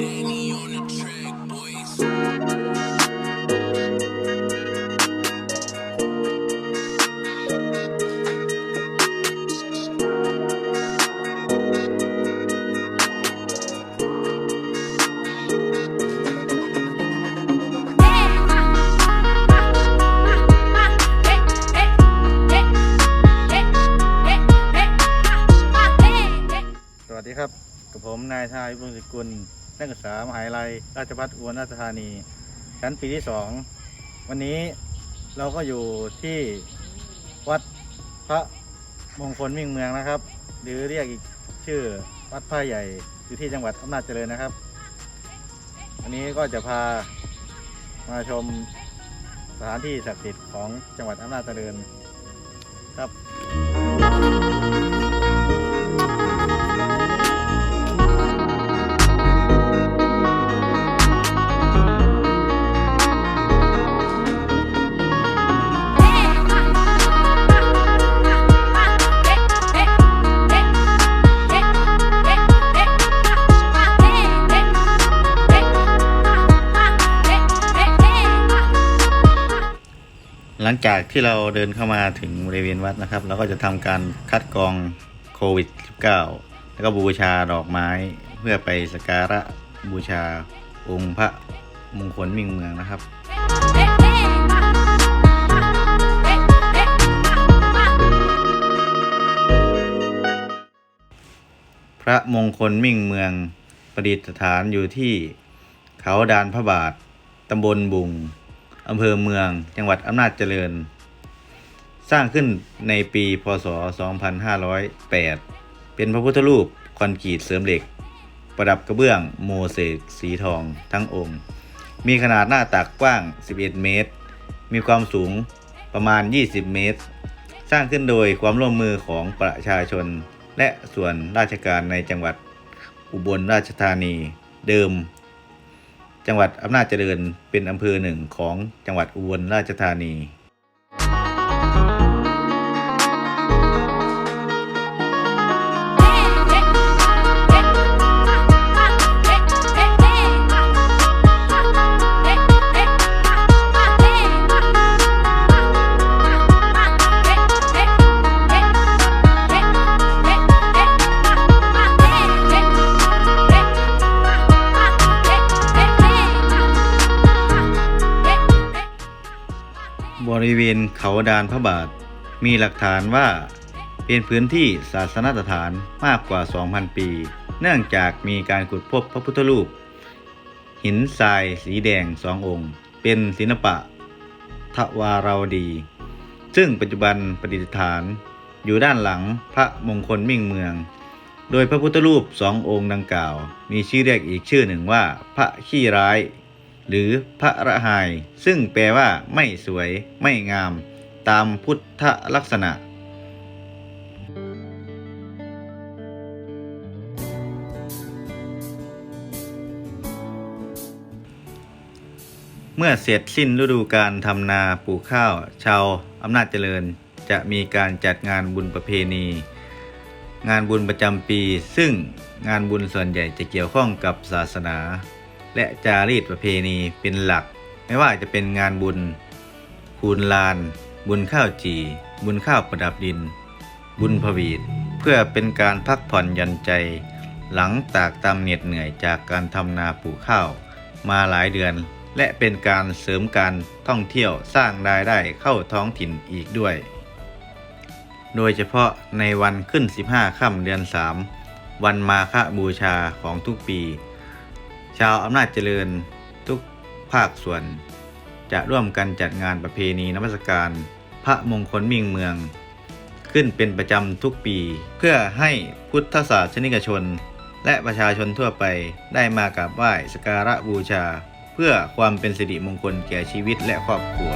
Danny. ีครับ กับผมนายชายบุญสกุลนักศึกษามหาวิทยาลัยราชภัฏอุบลราชธานี ชั้นปีที่สองวันนี้เราก็อยู่ที่วัดพระมงคลมิ่งเมืองนะครับ หรือเรียกอีกชื่อวัดพระใหญ่อยู่ที่จังหวัดอำนาจเจริญนะครับวันนี้ก็จะพามาชมสถานที่ศักดิ์สิทธิ์ของจังหวัดอำนาจเจริญครับ ลังจากที่เราเดินเข้ามาถึงบริเวณวัดนะครับเราก็จะทำการคัดกรองโควิด -19 แล้วก็บูชาดอกไม้เพื่อไปสักการะบูชาองค์พระมงคลมิ่งเมืองนะครับพระมงคลมิ่งเมืองประดิษฐานอยู่ที่เขาดานพระบาท ตำบลบุง อำเภอเมือง จังหวัดอำนาจเจริญ สร้างขึ้นในปีพศ 2508 เป็นพระพุทธรูปคอนกรีตเสริมเหล็ก ประดับกระเบื้องโมเสกสีทองทั้งองค์ มีขนาดหน้าตักกว้าง 11 เมตร มีความสูงประมาณ 20 เมตร สร้างขึ้นโดยความร่วมมือของประชาชน และส่วนราชการในจังหวัดอุบลราชธานี เดิม จังหวัดอำนาจเจริญเป็นอำเภอหนึ่งของจังหวัดอุบลราชธานี บริเวณเขาดานพระบาท มีหลักฐานว่า เป็นพื้นที่ศาสนสถานมากกว่า 2,000 ปี เนื่องจากมีการขุดพบพระพุทธรูป หินทรายสีแดงสององค์ เป็นศิลปะทวาราวดี ซึ่งปัจจุบันประดิษฐานอยู่ด้านหลังพระมงคลมิ่งเมือง โดยพระพุทธรูปสององค์ดังกล่าว มีชื่อเรียกอีกชื่อหนึ่งว่า พระขี้ร้าย หรือพระระหาย ซึ่งแปลว่าไม่สวย ไม่งาม ตามพุทธลักษณะ เมื่อเสร็จสิ้นฤดูการทำนาปลูกข้าว ชาวอำนาจเจริญจะมีการจัดงานบุญประเพณี งานบุญประจำปี ซึ่งงานบุญส่วนใหญ่จะเกี่ยวข้องกับศาสนา และจารีตประเพณีเป็นหลัก ไม่ว่าจะเป็นงานบุญ คูณลาน บุญข้าวจี บุญข้าวประดับดิน บุญพวีตเพื่อเป็นการพักผ่อนยันใจ หลังตากตำเหน็ดเหนื่อยจากการทำนาปลูกข้าว มาหลายเดือน และเป็นการเสริมการท่องเที่ยวสร้างรายได้เข้าท้องถิ่นอีกด้วย โดยเฉพาะในวันขึ้น 15 ค่ำเดือน 3 วันมาฆบูชาของทุกปี ชาวอำนาจเจริญทุกภาคส่วน จะร่วมกันจัดงานประเพณีนมัสการ พระมงคลมิ่งเมือง ขึ้นเป็นประจำทุกปี เพื่อให้พุทธศาสนิกชน และประชาชนทั่วไปได้มากราบไหว้สกการะบูชา เพื่อความเป็นสิริมงคลแก่ชีวิตและครอบครัว